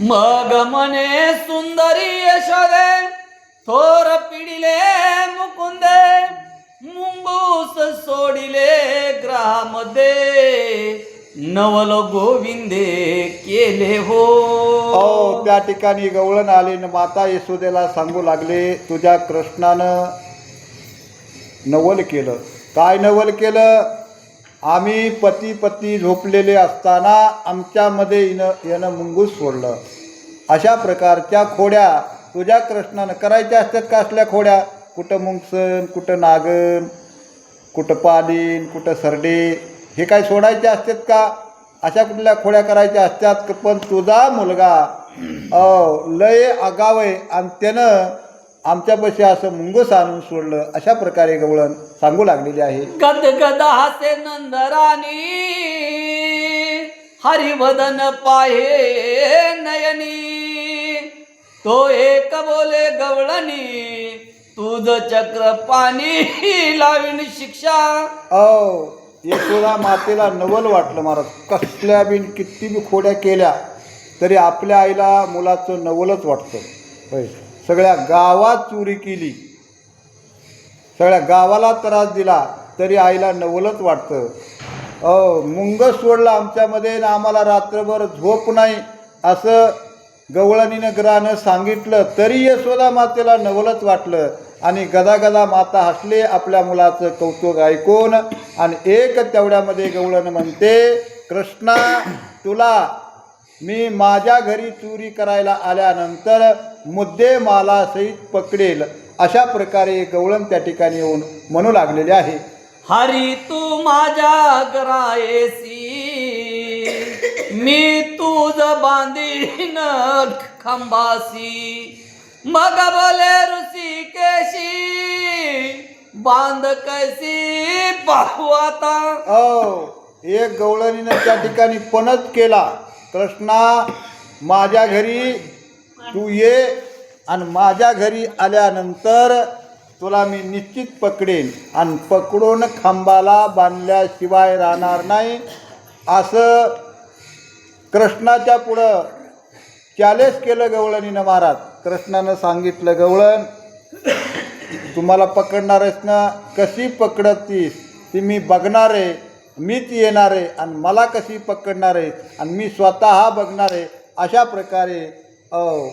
मग मने सुंदरी यशोदे थोर पिडिले मुकुंदे मुंगूस सोडिले ग्रामध्ये नवल गोविंदे केले हो. हो त्या ठिकाणी गवळण आले न माता यशोदेला सांगू लागले तुझ्या कृष्णानं नवल केलं. काय नवल केलं? आम्ही पती पत्नी झोपलेले असताना आमच्यामध्ये येणं येणं मुंगूस सोडलं. अशा प्रकारच्या खोड्या तुझ्या कृष्णानं करायच्या असतात का असल्या खोड्या? कुठं मुंगसन कुठं नागन कुठं पालीन कुठं सरडे हे काय सोडायचे असतात का? अशा कुठल्या खोड्या करायच्या असतात का? पण तुझा मुलगा अ, लय आगाव आहे आणि त्यानं आमच्यापाशी असं मुंगूस आणून सोडलं अशा प्रकारे गवळण सांगू लागलेली आहे. गद गद हासे नंदराणी हरिवदन पाहे नयनी. तो एक बोले गवळणी तुझ चक्र पाणी लावीन शिक्षा. अ यशोदा मातेला नवल वाटलं महाराज. कसल्या बिन किती बी खोड्या केल्या तरी आपल्या आईला मुलाचं नवलच वाटतं. होय. सगळ्या गावात चोरी केली. सगळ्या गावाला त्रास दिला तरी आईला नवलच वाटतं. अ मुंग सोडलं आमच्यामध्ये ना आम्हाला रात्रभर झोप नाही असं गवळणीनं ग्रानं सांगितलं तरी यशोदा मातेला नवलच वाटलं. आणि गदा गदा माता हसले आपल्या मुलाचं कौतुक ऐकून आणि एक तेवढ्यामध्ये गवळण म्हणते कृष्णा तुला मी माझ्या घरी चोरी करायला आल्यानंतर मुद्दे मला सहित पकडेल अशा प्रकारे गवळण त्या ठिकाणी येऊन म्हणू लागलेले आहे. हरी तू माझ्या ग्रायसी मी तुझ बांधीन खंबासी. मग बोले ऋषिकेशी बांध कैसी पाहू आता. औ एक गवळणीनं त्या ठिकाणी पणत केला. कृष्णा माझ्या घरी तू ये आणि माझ्या घरी आल्यानंतर तुला मी निश्चित पकडेन आणि पकडून खांबाला बांधल्याशिवाय राहणार नाही. असं कृष्णाच्या पुढं चॅलेंज केलं गवळणीनं महाराज. कृष्णानं सांगितलं गवळण तुम्हाला पकडणार ना? कशी पकडतीस? ती मी बघणार आहे. मीच येणार आहे आणि मला कशी पकडणार आहे आणि मी स्वतः बघणार आहे अशा प्रकारे अ,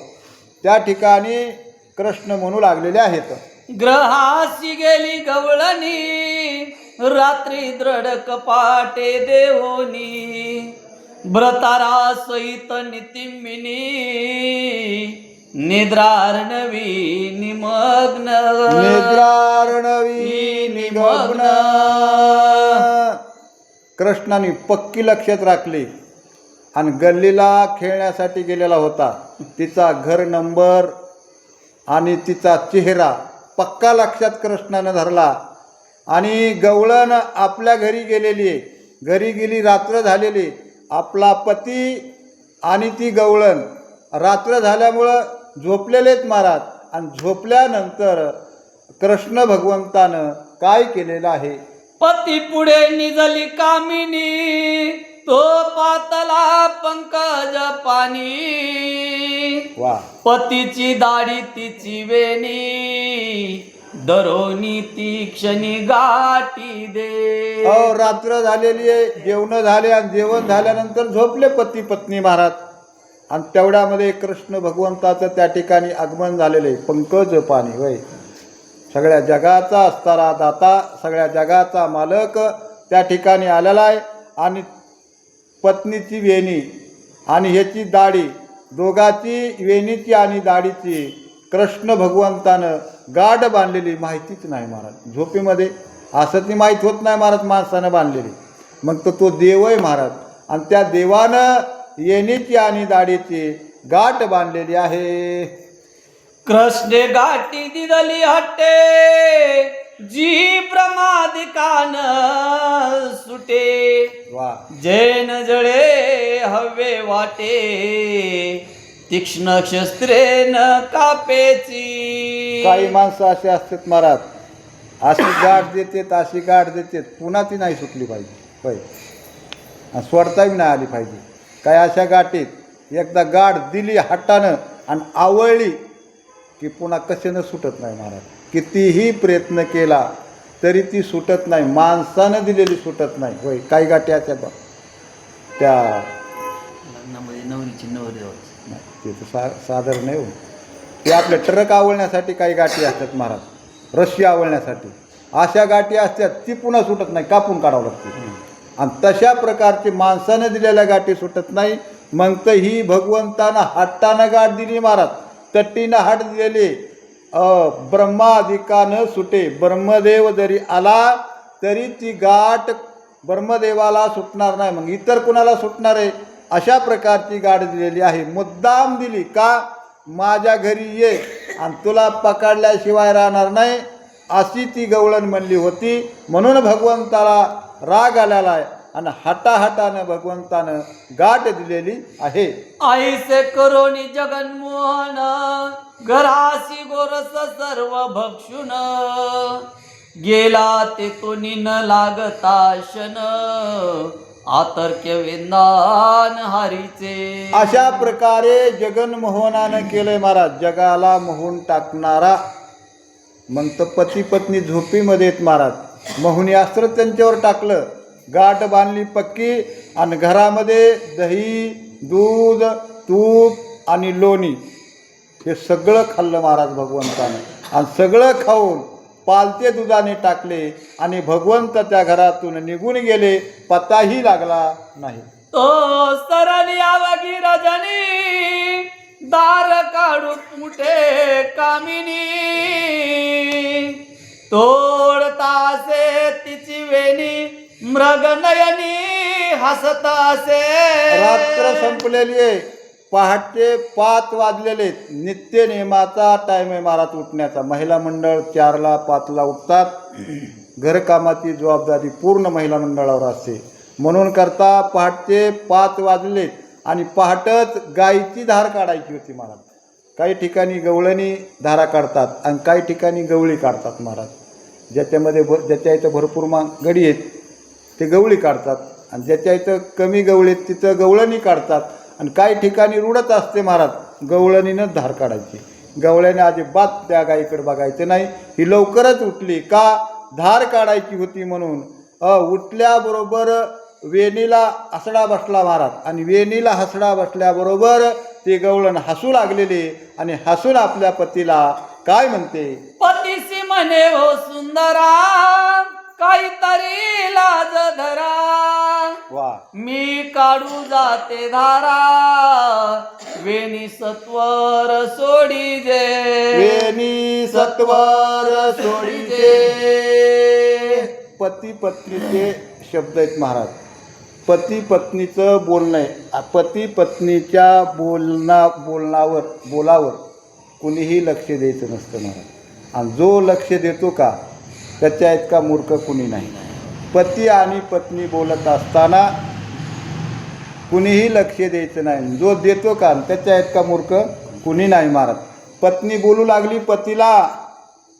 त्या ठिकाणी कृष्ण म्हणू लागलेले आहेत. ग्रहाशी गेली गवळणी रात्री दृढ कपाटे देवोनी व्रतारा सहित नितिमिनी निद्रार्णवी निमग्न निद्रारणवी निमग्न. कृष्णाने पक्की लक्षात राखली. आणि गल्लीला खेळण्यासाठी गेलेला होता. तिचा घर नंबर आणि तिचा चेहरा पक्का लक्षात कृष्णानं धरला. आणि गवळण आपल्या घरी गेलेली आहे. घरी गेली रात्र झालेली. आपला पती आणि ती गवळण रात्र झाल्यामुळं झोपलेलेच महाराज. आणि झोपल्यानंतर कृष्ण भगवंतानं काय केलेलं आहे? पती पुढे निजली कामिनी तो पातला पंकज पाणी. पतीची दाढी तिची वेणी दरोनी ती क्षणी गाठी दे. अहो रात्र झालेली आहे जेवण झाले आणि जेवण झाल्यानंतर झोपले पती पत्नी महाराज. आणि तेवढ्यामध्ये कृष्ण भगवंताचं त्या ठिकाणी आगमन झालेलं आहे पंकज पाणी वय सगळ्या जगाचा असणारा दाता सगळ्या जगाचा मालक त्या ठिकाणी आलेला आहे. आणि पत्नीची वेणी आणि ह्याची दाढी दोघाची वेणीची आणि दाढीची कृष्ण भगवंतानं गाठ बांधलेली माहितीच नाही महाराज. झोपेमध्ये असं ती माहीत होत नाही महाराज माणसानं बांधलेली. मग तर तो देव आहे महाराज. आणि त्या देवानं येणीची आणि दाढीची गाठ बांधलेली आहे. कृष्णे गाठी दिदली हट्टे जी प्रमादिकान सुटे. वा. जैन जळे हवे वाटे तीक्ष्ण शस्त्रेन कापेची. काही माणसं असे असतात महाराज. अशी गाठ देतात अशी गाठ देतात. पुन्हा ती नाही सुटली पाहिजे. आणि सोडता बी नाही आली पाहिजे. काय अशा गाठीत? एकदा गाठ दिली हातानं आणि आवळली की पुन्हा कशानं सुटत नाही महाराज? कितीही प्रयत्न केला तरी ती सुटत नाही. माणसानं दिलेली सुटत नाही. होय काही गाठी असतात बा. त्या नवरीची नवरी ते तर सा सादर नाही हो. ते आपले ट्रक आवळण्यासाठी काही गाठी असतात महाराज. रस्सी आवळण्यासाठी. अशा गाठी असतात ती पुन्हा सुटत नाही. कापून काढावं लागते. आणि तशा प्रकारची माणसानं दिलेल्या गाठी सुटत नाही. मग तर ही भगवंतानं हट्टानं गाठ दिली महाराज. तट्टीनं हाट दिलेली. ब्रह्माधिका ब्रह्माधिकानं सुटे. ब्रह्मदेव जरी आला तरी ती गाठ ब्रह्मदेवाला सुटणार नाही. मग इतर कुणाला सुटणार आहे? अशा प्रकारची गाठ दिलेली आहे. मुद्दाम दिली का? माझ्या घरी ये. आणि तुला पकडल्याशिवाय राहणार नाही. अशी ती गवळण म्हणली होती. म्हणून भगवंताला राग आलेला आहे. आणि हटाहटानं भगवंतानं गाठ दिलेली आहे. आईसे करोनी जगन्मोहन घरासी गोरस सर्व भक्षुन गेला ते तो न लागता शन आतर्क्य वेंदान हरीचे. अशा प्रकारे जगनमोहनानं केलंय महाराज जगाला मोहून टाकणारा. मग तर पती पत्नी झोपीमध्ये आहेत महाराज. मोहुनी अस्त्र त्यांच्यावर टाकलं. गाठ बांधली पक्की आणि घरामध्ये दही दूध तूप आणि लोणी हे सगळं खाल्लं महाराज भगवंतानं. आणि सगळं खाऊन पालते दुधाने टाकले आणि भगवंत त्या घरातून निघून गेले पताही लागला नाही. तो सरली रजनी दार काढू मुठे कामिनी. तोडतासे तिची वेणी मृगनयनी हसतासे रात्र संपलेली आहे. पहाटे पाच वाजलेले आहेत. नित्य नियमाचा टाईम आहे महाराज उठण्याचा. महिला मंडळ चारला पाचला उठतात. घरकामाची जबाबदारी पूर्ण महिला मंडळावर असते. म्हणून करता पहाटे पाच वाजले आणि पहाटच गाईची धार काढायची होती महाराज. काही ठिकाणी गवळणी धारा काढतात आणि काही ठिकाणी गवळी काढतात महाराज. ज्याच्यामध्ये भ ज्याच्या इथं भरपूर मा गडी आहेत. ते गवळी काढतात. आणि ज्याच्या इथं कमी गवळीत तिथं गवळणी काढतात. आणि काही ठिकाणी रुडत असते महाराज गवळणीनं धार काढायची. गवळ्याने अजिबात त्या गाईकडे बघायचं नाही. ही लवकरच उठली. का? धार काढायची होती म्हणून. अ उठल्याबरोबर वेणीला हसडा बसला महाराज. आणि वेणीला हसडा बसल्याबरोबर ते गवळण हसू लागलेले. आणि हसून आपल्या पतीला काय म्हणते? पतीसी म्हणे हो सुंदरा काहीतरी लाज धरा. वा. मी काढू जाते धारा. वेणी सत्वर सोडी जे वेणी सत्वर सोडीचे पती पत्नीचे शब्द आहेत महाराज. पती पत्नीचं बोलणं आहे. पती पत्नीच्या बोलना बोलण्यावर बोलावर कुणीही लक्ष द्यायचं नसतं महाराज. आणि जो लक्ष देतो का त्याच्या इतका मूर्ख कुणी नाही. पती आणि पत्नी बोलत असताना कुणीही लक्ष द्यायचं नाही. जो देतो का त्याच्या इतका मूर्ख कुणी नाही मारत. पत्नी बोलू लागली पतीला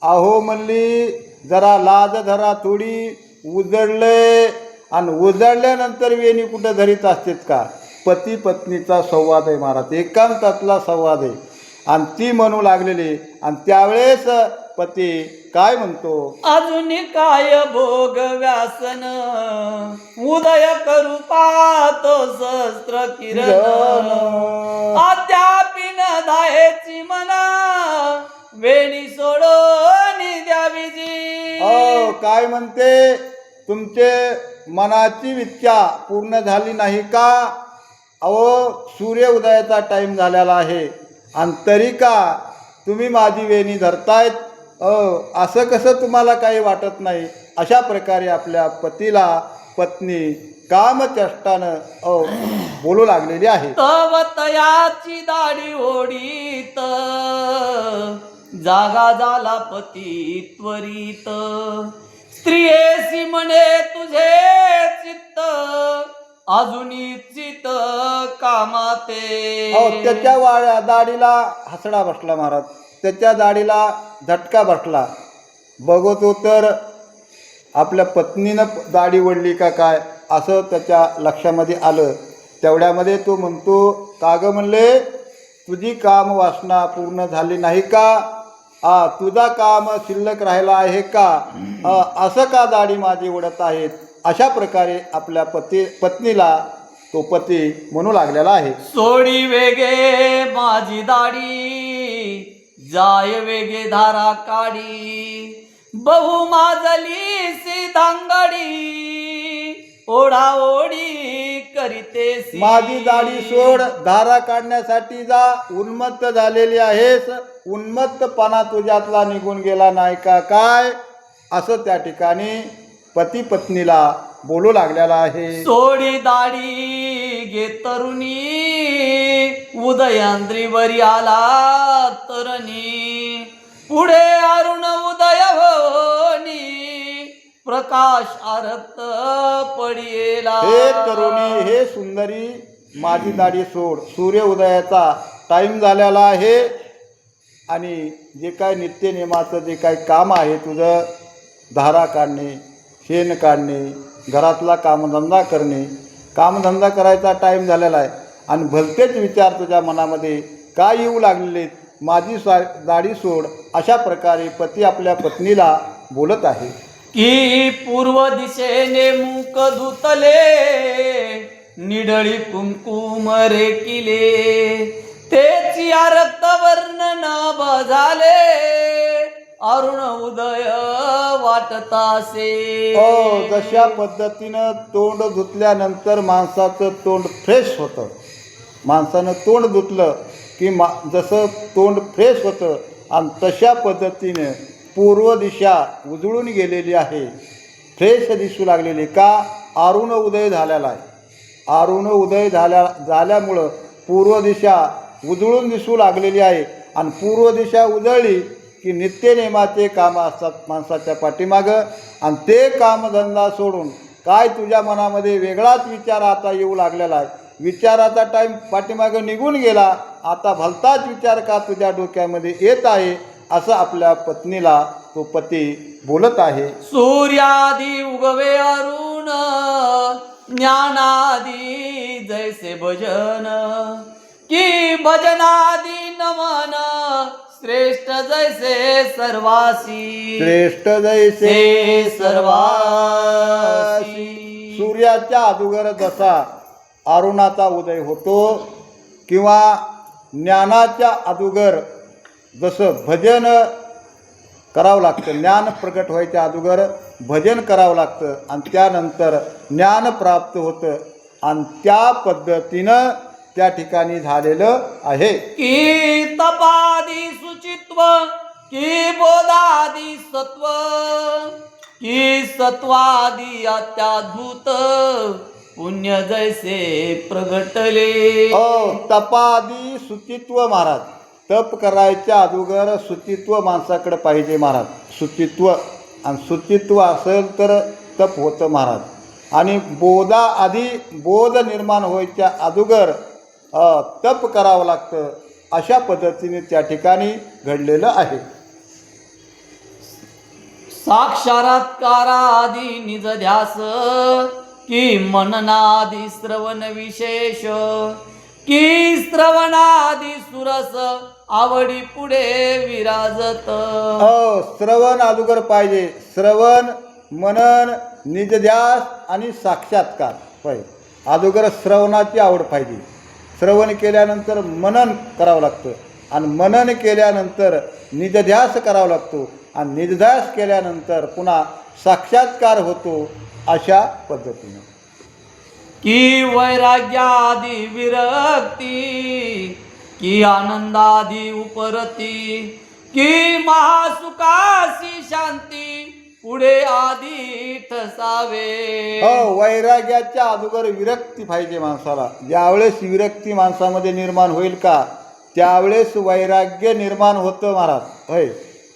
अहो म्हणली जरा लाज धरा थोडी उजळले. आणि उजळल्यानंतर वेणी कुठं धरीत असतेच का? पती पत्नीचा संवाद आहे महाराज. एकांतातला संवाद आहे. आणि ती म्हणू लागलेली आणि त्यावेळेस पती काय म्हणतो? अजून काय भोग व्यासन? उदय करू पाहतो सहस्त्र किरण. अद्यापिन धायची मना वेणी सोडून द्यावी जी. हो काय म्हणते? तुमचे मनाची इच्छा पूर्ण झाली नाही का? अहो सूर्य उदयाचा टाईम झालेला आहे. आणि तरी का तुम्ही माझी वेणी धरतायत? असं कसं तुम्हाला काही वाटत नाही? अशा प्रकारे आपल्या पतीला पत्नी कामचष्टानं अ बोलू लागलेली आहे. तव तयाची दाढी ओढीत जागा झाला पती त्वरित. स्त्रियेसी म्हणे तुझे चित्त अजूनी चित कामाते त्याच्या वाड्या दाढीला हसडा बसला महाराज. त्याच्या दाढीला झटका बसला. बघतो तर आपल्या पत्नीनं दाढी वडली का काय असं त्याच्या लक्षामध्ये आलं. तेवढ्यामध्ये तो म्हणतो काग म्हणले तुझी काम वासना पूर्ण झाली नाही का? आ तुझा काम शिल्लक राहिला आहे का? असं का दाढी माझी उडत आहेत? अशा प्रकारे आपल्या पती पत्नीला तो पती म्हणू लागलेला आहे. सोडी वेगे माझी दाढी. जाय वेगे धारा काढी बहु माजली सीतांगडी ओढा ओढी करीते. माझी दाढी सोड धारा काढण्यासाठी जा उन्मत्त झालेली आहेस उन्मत्तपणा तुझ्यातला निघून गेला नाही का काय? असं त्या ठिकाणी पती पत्नीला बोलू लागलेला आहे. सोडी दाढी घे तरुणी उदयांद्री बरी आला प्रकाश आरक्त पडियेला. हे तरुणी हे सुंदरी माझी दाढी सोड. सूर्य उदयाचा टाईम झालेला आहे. आणि जे काय नित्यनेमाचं जे काय काम आहे तुझं धारा काढणे शेण काढणे घरातला कामधंदा करणे कामधंदा करायचा टाईम झालेला आहे. आणि भलतेच विचार तुझ्या मनामध्ये काय येऊ लागलेले माझी सा दाढी सोड. अशा प्रकारे पती आपल्या पत्नीला बोलत आहे. की पूर्व दिशेने मुक धुतले निडळी कुमकुम रे किले तेची रक्त वर्णन बझाले अरुण उदय वाटतासे. हो जशा पद्धतीनं तोंड धुतल्यानंतर माणसाचं तोंड फ्रेश होतं. माणसानं तोंड धुतलं की मा जसं तोंड फ्रेश होतं आणि तशा पद्धतीनं पूर्व दिशा उजळून गेलेली आहे. फ्रेश दिसू लागलेली का? अरुण उदय झालेला आहे. अरुण उदय झाल्या झाल्यामुळं पूर्व दिशा उजळून दिसू लागलेली आहे आणि पूर्व दिशा उजळली की नित्यनेमाचे कामं असतात माणसाच्या पाठीमागं. आणि ते कामधंदा सोडून काय तुझ्या मनामध्ये वेगळाच विचार आता येऊ लागलेला आहे? विचाराचा टाईम पाठीमागं निघून गेला. आता भलताच विचार का तुझ्या डोक्यामध्ये येत आहे? असं आपल्या पत्नीला तो पती बोलत आहे. सूर्यादी उगवे अरुण ज्ञानादी जैसे भजन. की भजनादी नमन श्रेष्ठ जैसे सर्वासी. श्रेष्ठ जैसे सर्वासी सर्वासी. सूर्याच्या अगोदर जसा अरुणाचा उदय होतो किंवा ज्ञानाच्या अगोदर जसं भजन करावं लागतं ज्ञान प्रकट व्हायच्या अगोदर भजन करावं लागतं आणि त्यानंतर ज्ञान प्राप्त होतं आणि त्या पद्धतीनं त्या ठिकाणी झालेलं आहे. की तपादी सुचित्व की बोधादी सत्व की सत्वादी अत्याद्भुत पुण्य जैसे प्रगटले. हो तपादी सुचित्व महाराज. तप करायच्या अगोदर सुचित्व माणसाकडे पाहिजे महाराज. सुचित्व आणि सुचित्व असेल तर तप होतं महाराज. आणि बोधा आधी बोध निर्माण व्हायच्या अगोदर तप करावं लागतं. अशा पद्धतीने त्या ठिकाणी घडलेलं आहे. साक्षात्कारादी निज ध्यास की मननादी श्रवण विशेष की श्रवणादी सुरस आवडी पुढे विराजत. हो श्रवण अगोदर पाहिजे. श्रवण मनन निजध्यास आणि साक्षात्कार. होय. अगोदर श्रवणाची आवड पाहिजे. श्रवण केल्यानंतर मनन करावं लागतं. आणि मनन केल्यानंतर निजध्यास करावा लागतो. आणि निजध्यास केल्यानंतर पुन्हा साक्षात्कार होतो अशा पद्धतीनं. की वैराग्यादी विरक्ती की आनंदादी उपरती की महासुखासी शांती पुढे आधी ठसावे. हो वैराग्याच्या अगोदर विरक्ती पाहिजे माणसाला. ज्यावेळेस विरक्ती माणसामध्ये निर्माण होईल का? त्यावेळेस वैराग्य निर्माण होतं महाराज. होय.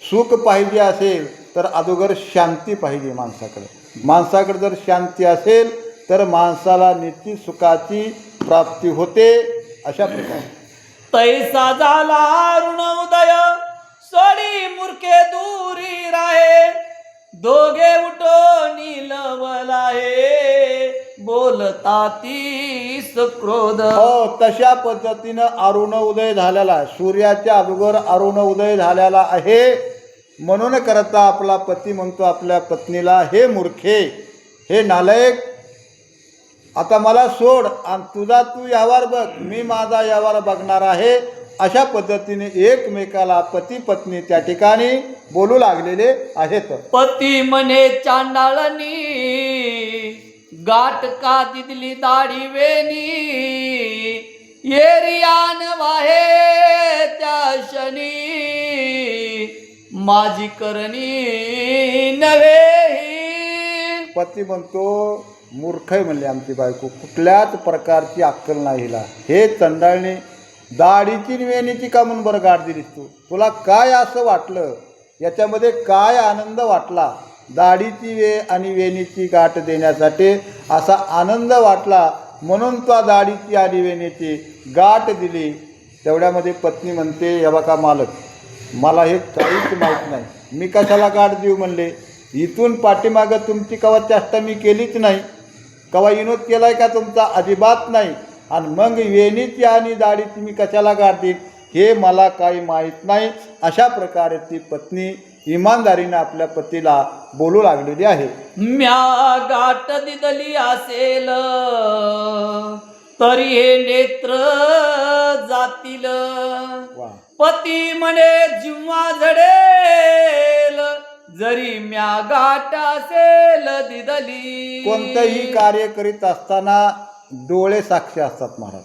सुख पाहिजे असेल तर अगोदर शांती पाहिजे माणसाकडे. माणसाकडे जर शांती असेल तर माणसाला निश्चित सुखाची प्राप्ती होते अशा प्रकारे. तैसा झाला अरुण उदय. सोडी मूर्खे दूरी राहे. दोघे उठो नीलवलाहे. बोलता तीस क्रोध. हो तशा पद्धतीनं अरुण उदय झालेला सूर्याच्या अगोदर अरुण उदय झालेला आहे. म्हणून करता आपला पती म्हणतो आपल्या पत्नीला हे मूर्खे हे नालायक आता मला सोड आणि तुझा तू यावर बघ मी माझा यावर बघणार आहे. अशा पद्धतीने एकमेकाला पती पत्नी त्या ठिकाणी बोलू लागलेले आहेत. पती म्हणे चांडाळनी गाठ का दिदली दाढी वेणी? येरियान वाहे त्या शनी माझी करणी नव्हे पती म्हणतो मूर्ख आहे म्हणले आमची बायको. कुठल्याच प्रकारची अक्कल नाही हिला. हे चंडाळणे दाढीची वेणीची का म्हणून बरं गाठ दिलीस तू? तुला काय असं वाटलं? याच्यामध्ये काय आनंद वाटला? दाढीची वे आणि वेणीची गाठ देण्यासाठी असा आनंद वाटला? म्हणून तो दाढीची आणि वेणीची गाठ दिली. तेवढ्यामध्ये पत्नी म्हणते हे का मालक मला हे काहीच माहीत नाही. मी कशाला गाठ देऊ म्हणले? इथून पाठीमागं तुमची कवा चेष्टा मी केलीच नाही. कवा विनोद केलाय का तुमचा? अजिबात नाही. आणि मग वेणीची आणि दाढीची मी कशाला गाठ देईन हे मला काही माहीत नाही. अशा प्रकारे ती पत्नी इमानदारीने आपल्या पतीला बोलू लागलेली आहे. म्या गाठ दिदली असेल तरी हे नेत्र जातील. पती म्हणे जिव्हा झडेल. जरी म्या गाठ असेल दिदली. कोणतंही कार्य करीत असताना डोळे साक्षी असतात महाराज.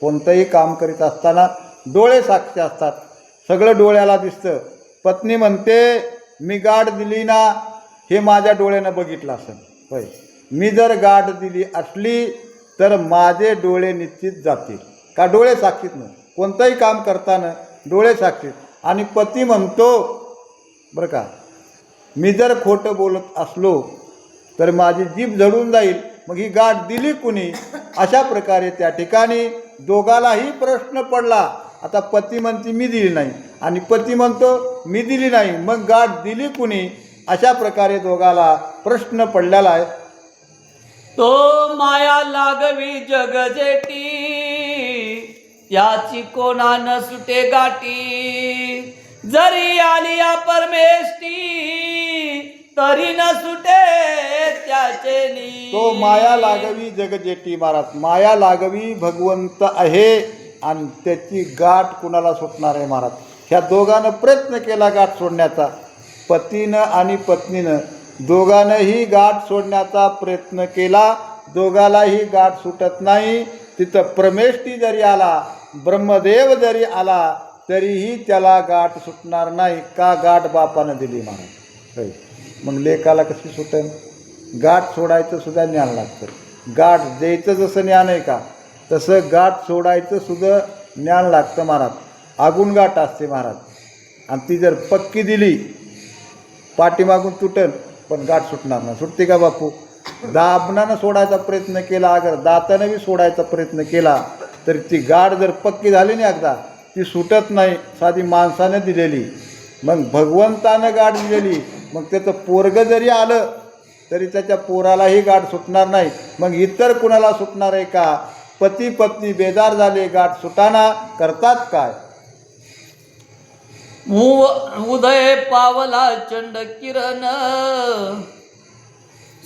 कोणतंही काम करीत असताना डोळे साक्षी असतात. सगळं डोळ्याला दिसतं. पत्नी म्हणते मी गाठ दिली ना हे माझ्या डोळ्यानं बघितलं असेल. होय. मी जर गाठ दिली असली तर माझे डोळे निश्चित जातील. का डोळे साक्षीत कोणतंही काम करताना डोळे साक्षीत. आणि पती म्हणतो बरं का मी जर खोटं बोलत असलो तर माझी जीभ झडून जाईल. मग ही गाठ दिली कुणी? अशा प्रकारे त्या ठिकाणी दोघालाही प्रश्न पडला. आता पती म्हणती मी दिली नाही आणि पती म्हणतो मी दिली नाही. मग गाठ दिली कुणी? अशा प्रकारे दोघाला प्रश्न पडलेला आहे. तो माया लागवी जगजेटी याची कोणा न सुटे गाठी. जरी आली या परमेष्टी तरी न सुटे त्याचे नी. तो माया लागवी जगजेटी महाराज. माया लागवी भगवंत आहे आणि त्याची गाठ कुणाला सुटणार आहे महाराज? ह्या दोघांनं प्रयत्न केला गाठ सोडण्याचा. पतीनं आणि पत्नीनं. दोघांनंही गाठ सोडण्याचा प्रयत्न केला. दोघालाही गाठ सुटत नाही. तिथं प्रमेष्टी जरी आला ब्रह्मदेव जरी आला तरीही त्याला गाठ सुटणार नाही. का गाठ बापानं दिली महाराज होय. मग लेकाला कशी सुटेल? गाठ सोडायचं सुद्धा ज्ञान लागतं. गाठ द्यायचं जसं ज्ञान आहे का तसं गाठ सोडायचं सुद्धा ज्ञान लागतं महाराज. आगून गाठ असते महाराज. आणि ती जर पक्की दिली पाठीमागून तुटेल पण गाठ सुटणार नाही. सुटते का बापू? दाबनानं सोडायचा प्रयत्न केला अगर दातानं बी सोडायचा प्रयत्न केला तर ती गाठ जर पक्की झाली नाही एकदा ती सुटत नाही. साधी माणसानं दिलेली. मग भगवंतानं गाठ दिलेली. मग त्याचं पोरग जरी आलं तरी त्याच्या पोरालाही गाठ सुटणार नाही. मग इतर कुणाला सुटणार आहे का? पती पत्नी बेजार झाले गाठ सुटाना करतात काय? उदय पावला चंड किरण.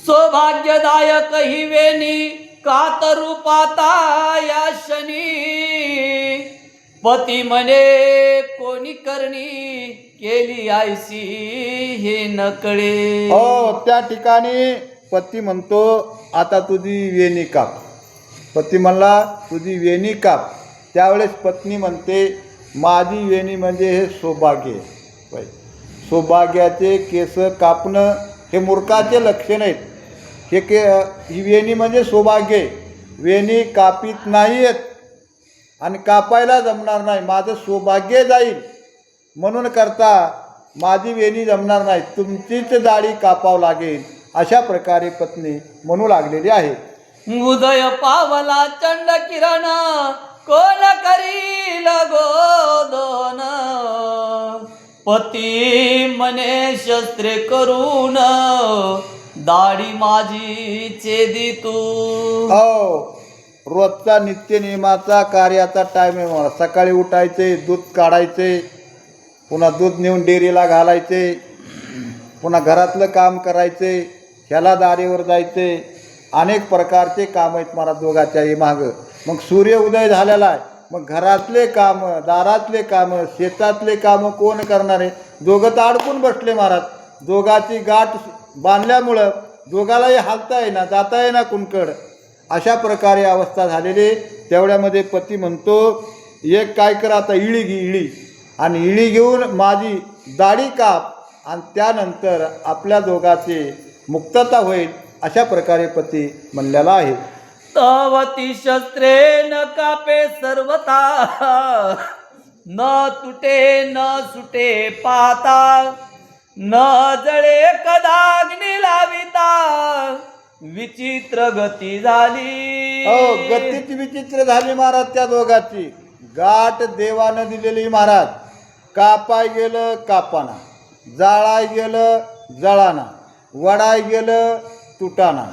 सौभाग्यदायक ही वेणी कातरूपाता या शनी. पती म्हणे कोणी करणी केली आयसी हे नकळे? हो त्या ठिकाणी पती म्हणतो आता तुझी वेणी काप. पती म्हणला तुझी वेणी काप. त्यावेळेस पत्नी म्हणते माझी वेणी म्हणजे हे सौभाग्य. सौभाग्याचे केस कापणं हे मूर्खाचे लक्षण आहेत. हे के ही वेणी म्हणजे सौभाग्य. वेणी कापीत नाही आहेत आणि कापायला जमणार नाही. माझं सौभाग्य जाईल. म्हणून करता माझी वेणी जमणार नाही. तुमचीच दाढी कापावं लागेल. अशा प्रकारे पत्नी म्हणू लागलेली आहे. उदय पावला चंड किरण. कोण करील गोदन पती मने शस्त्रे करून. दाढी माझी छेदी तू. हो. रोजचा नित्यनियमाचा कार्याचा टाईम आहे मला सकाळी उठायचे दूध काढायचे पुन्हा दूध नेऊन डेअरीला घालायचे पुन्हा घरातलं काम करायचे ह्याला दारीवर जायचे. अनेक प्रकारचे काम आहेत मला दोघाच्याही मागं. मग सूर्य उदय झालेला आहे. मग घरातले कामं दारातले कामं शेतातले कामं कोण करणार आहे? दोघं तर अडकून बसले महाराज. दोघाची गाठ बांधल्यामुळं दोघालाही हालता येईना जाता येईना कुणकड. अशा प्रकारे अवस्था झालेली तेवढ्यामध्ये पती म्हणतो एक काय करा आता इळी घे इळी. आणि इळी घेऊन माझी दाढी काप आणि त्यानंतर आपल्या दोघाची मुक्तता होईल अशा प्रकारे पती म्हणलेला आहे. तवती शस्त्रे न कापे सर्वता न तुटे न सुटे पाता न जळे कदाग्नी लाविता. विचित्र गती झाली. हो गतीची विचित्र झाली महाराज त्या दोघाची. गाठ देवानं दिलेली महाराज. कापाय गेलं कापाना. जाळाय गेलं जळाना. वडाय गेलं तुटाना.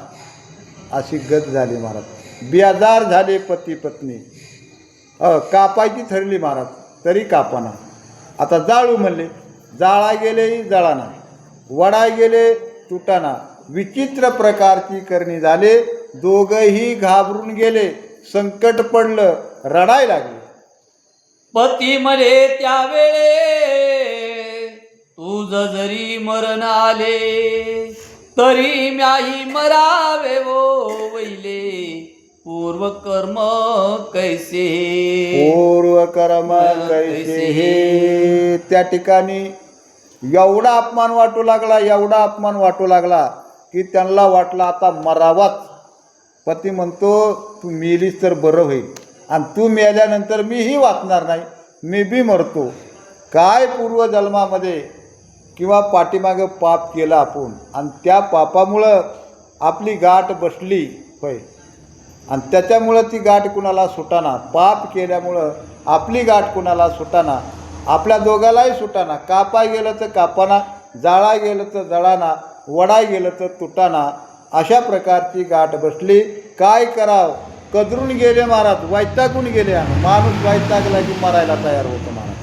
अशी गत झाली महाराज. बेजार झाले पती पत्नी. अ कापायची ठरली महाराज तरी कापाना. आता जाळू म्हणले जाळा गेले जळाना. वडाय गेले तुटाना. विचित्र प्रकारची करणी झाले. दोघंही घाबरून गेले. संकट पडलं. रडाय लागले. पती म्हणे त्यावेळे. तुझ जरी मरण आले तरी म्याही मरावे वो वैले. पूर्व कर्म कैसे पूर्व कर्म कैसे हे? त्या ठिकाणी एवढा अपमान वाटू लागला एवढा अपमान वाटू लागला. की त्यांना वाटलं आता मरावाच. पती म्हणतो तू मेलीस तर बरं होईल. आणि तू मेल्यानंतर मीही वाचणार नाही मी बी मरतो. काय पूर्वजन्मामध्ये किंवा पाठीमागं पाप केलं आपण आणि त्या पापामुळं आपली गाठ बसली होय. आणि त्याच्यामुळं ती गाठ कुणाला सुटाना? पाप केल्यामुळं आपली गाठ कुणाला सुटाना? आपल्या दोघालाही सुटाना. कापाय गेलं तर कापाना जाळा गेलं तर जळाना. वडा गेलं तर तुटाना. अशा प्रकारची गाठ बसली. काय करावं? कदरून गेले महाराज. वैतागून गेले आणि माणूस वैतागला की मरायला तयार होतो महाराज.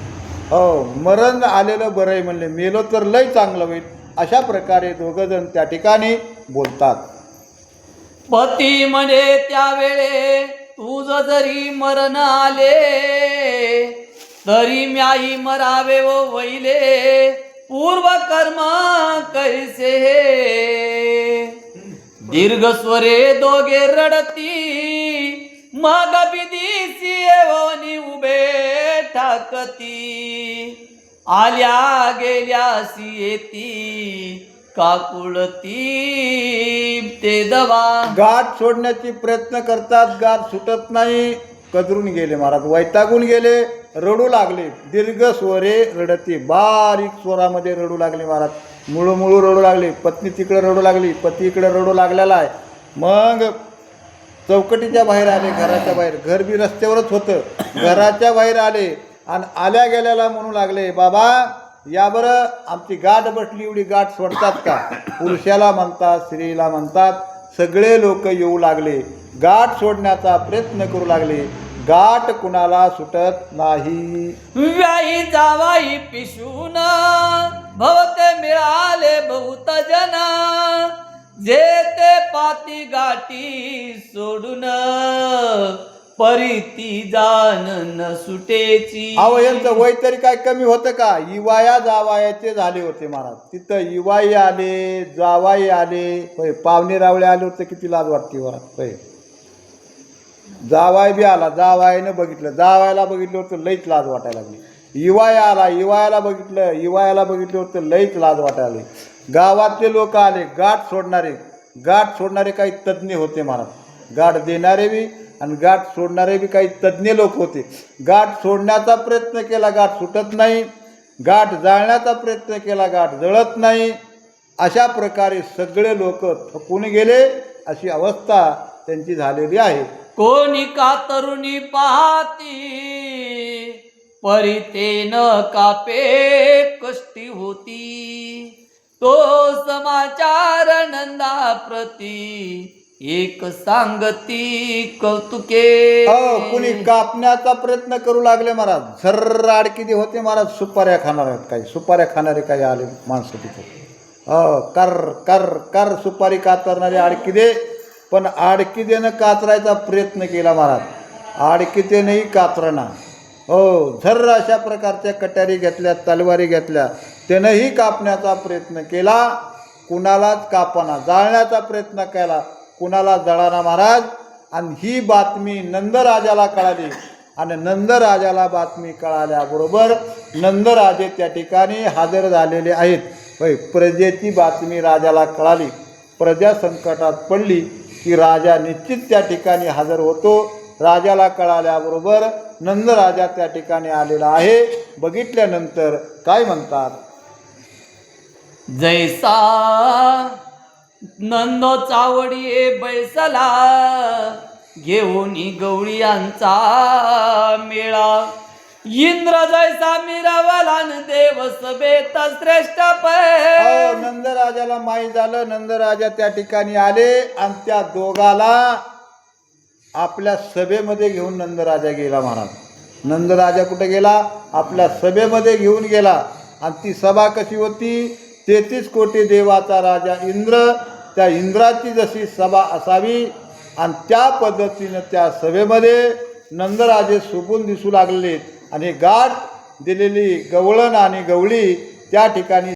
हो मरण आलेलं बरं आहे म्हणले. मेलो तर लय चांगलं होईल. अशा प्रकारे दोघंजण त्या ठिकाणी बोलतात. पती म्हणे त्यावेळे तुझ जरी मरण आले तरी म्याही मरावे व वैले पूर्व कर्म कैसे दीर्घ स्वरे दोघे रडती मग बिदिसी एवनी उभे ठाकती आल्या गेल्यासी येती काकुळती ते दवा। गाठ सोडण्याची प्रयत्न करतात गाठ सुटत नाही. कदरून गेले महाराज वैतागून गेले. रडू लागले. दीर्घ स्वरे रडती. बारीक स्वरामध्ये रडू लागले महाराज. मुळू मुळू रडू लागले. पत्नी तिकडे रडू लागली. पती इकडे रडू लागलेला आहे. मग चौकटीच्या बाहेर आले घराच्या बाहेर. घर बी रस्त्यावरच होतं. घराच्या बाहेर आले आणि आल्या गेल्याला म्हणू लागले बाबा या बरं आमची गाठ बसली एवढी गाठ सोडतात का? पुरुषाला म्हणतात स्त्रीला म्हणतात सगळे लोक येऊ लागले. गाठ सोडण्याचा प्रयत्न करू लागले. गाठ कुणाला सुटत नाही. व्याही जावाई पिशून भवते मिळाले बहुत जन जे ते पाती गाठी सोडून परिती जानन सुटेची. अहो यांचं वय तरी काय कमी होतं का? इवाया जावायाचे झाले होते महाराज. तिथं इवाई आले जावाई आले. होय पावणे रावळे आले होते किती लाज वाटते महाराज होय. जावाय बी आला जावायनं बघितलं. जावायला बघितलं होतं लईच लाज वाटायला लागली. इवाय आला इवायला बघितलं इवायला बघितलं होतं लईच लाज वाटायला लागली. गावातले लोक आले गाठ सोडणारे. गाठ सोडणारे काही तज्ज्ञ होते महाराज गाठ देणारे बी आणि गाठ सोडणारे बी काही तज्ज्ञ लोक होते. गाठ सोडण्याचा प्रयत्न केला गाठ सुटत नाही. गाठ जाळण्याचा प्रयत्न केला गाठ जळत नाही. अशा प्रकारे सगळे लोक थकून गेले अशी अवस्था त्यांची झालेली आहे. कोणी का तरुणी पाहती? परिते न कापे कष्टी होती. तो समाचार नंदा प्रती एक सांगती कौतुके. हो कुणी कापण्याचा प्रयत्न करू लागले महाराज. झर्र आडकिती होते महाराज सुपाऱ्या खाणार आहेत काही. सुपाऱ्या खाणारे काही आले माणसं तिथे. हो कर कर कर सुपारी कातरणारे आडकिदे पण आडकिदेनं कातरायचा प्रयत्न केला महाराज. आडकितेनंही कातरणा हो झर्र अशा प्रकारच्या कट्यारी घेतल्या तलवारी घेतल्या. त्यानंही कापण्याचा प्रयत्न केला. कुणालाच कापाना. जाळण्याचा प्रयत्न केला. कुणाला जळाना महाराज? आणि ही बातमी नंदराजाला कळाली. आणि नंदराजाला बातमी कळाल्याबरोबर नंदराजे त्या ठिकाणी हजर झालेले आहेत. होय प्रजेची बातमी राजाला कळाली. प्रजा संकटात पडली. की राजा निश्चित त्या ठिकाणी हजर होतो. राजाला कळाल्याबरोबर नंदराजा त्या ठिकाणी आलेला आहे. बघितल्यानंतर काय म्हणतात? जैसा नंदो चावडी बैसला घेऊन गवळीयांचा मेळा. इंद्र जैसा मिरवला देव सभेत श्रेष्ठ हो, नंदराजाला माहीत झालं नंदराजा त्या ठिकाणी आले आणि त्या दोघाला आपल्या सभेमध्ये घेऊन नंदराजा गेला महाराज नंदराजा कुठे गेला? आपल्या सभेमध्ये घेऊन गेला. आणि ती सभा कशी होती? तेहतीस कोटी देवाचा राजा इंद्र त्या इंद्राची जशी सभा असावी आणि त्या पद्धतीनं त्या सभेमध्ये नंदराजे सुकून दिसू लागलेत. आणि गाठ दिलेली गवळण आणि गवळी त्या ठिकाणी